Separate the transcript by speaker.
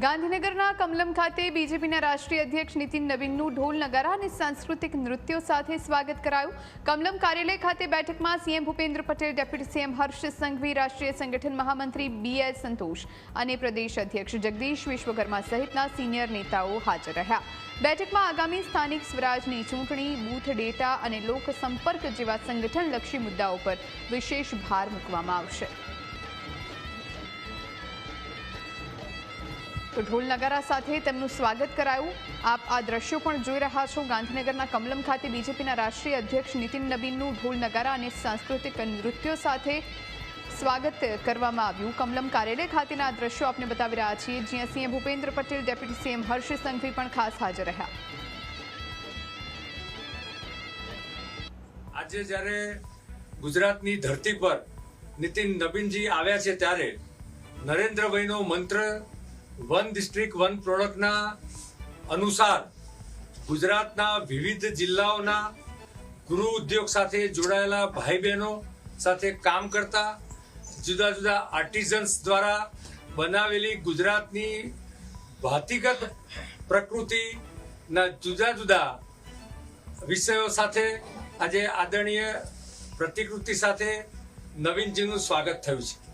Speaker 1: ગાંધીનગરના કમલમ ખાતે બીજેપીના રાષ્ટ્રીય અધ્યક્ષ નીતિન નવીનનું ઢોલ નગારા અને સાંસ્કૃતિક નૃત્યો સાથે સ્વાગત કરાયું. કમલમ કાર્યાલય ખાતે બેઠકમાં CM Bhupendra Patel, deputy CM Harsh Sanghavi, રાષ્ટ્રીય સંગઠન મહામંત્રી બી એસ સંતોષ અને પ્રદેશ અધ્યક્ષ જગદીશ વિશ્વકર્મા સહિતના સિનિયર નેતાઓ હાજર રહ્યા. બેઠકમાં આગામી સ્થાનિક સ્વરાજની ચૂંટણી, બૂથ ડેટા અને લોક સંપર્ક જેવા સંગઠનલક્ષી મુદ્દાઓ પર વિશેષ ભાર મૂકવામાં આવશે. તો ઢોલ નગારા સાથે તેમનું સ્વાગત કરાયું. આપ આ દ્રશ્યો પણ જોઈ રહ્યા છો. ગાંધીનગરના કમલમ ખાતે બીજેપીના રાષ્ટ્રીય અધ્યક્ષ નીતિન નબીનનું ઢોલ નગારા અને સાંસ્કૃતિક નૃત્યો સાથે સ્વાગત કરવામાં આવ્યું. કમલમ કાર્યાલય ખાતેના દ્રશ્યો આપને બતાવી રહ્યા છીએ. જ્યાં CM Bhupendra Patel, deputy CM Harsh Sanghavi પણ ખાસ હાજર રહ્યા.
Speaker 2: આજે જ્યારે ગુજરાતની ધરતી પર નીતિન નબીનજી આવ્યા છે ત્યારે નરેન્દ્રભાઈનો મંત્ર વન ડિસ્ટ્રિક્ટ, વન પ્રોડક્ટના અનુસાર ગુજરાતના વિવિધ જિલ્લાઓના ગૃહ ઉદ્યોગ સાથે જોડાયેલા ભાઈ બહેનો સાથે કામ કરતા જુદા જુદા આર્ટિઝન્સ દ્વારા બનાવેલી ગુજરાતની ભાતિગત પ્રકૃતિના જુદા જુદા વિષયો સાથે આજે આદરણીય પ્રતિકૃતિ સાથે નવીનજીનું સ્વાગત થયું છે.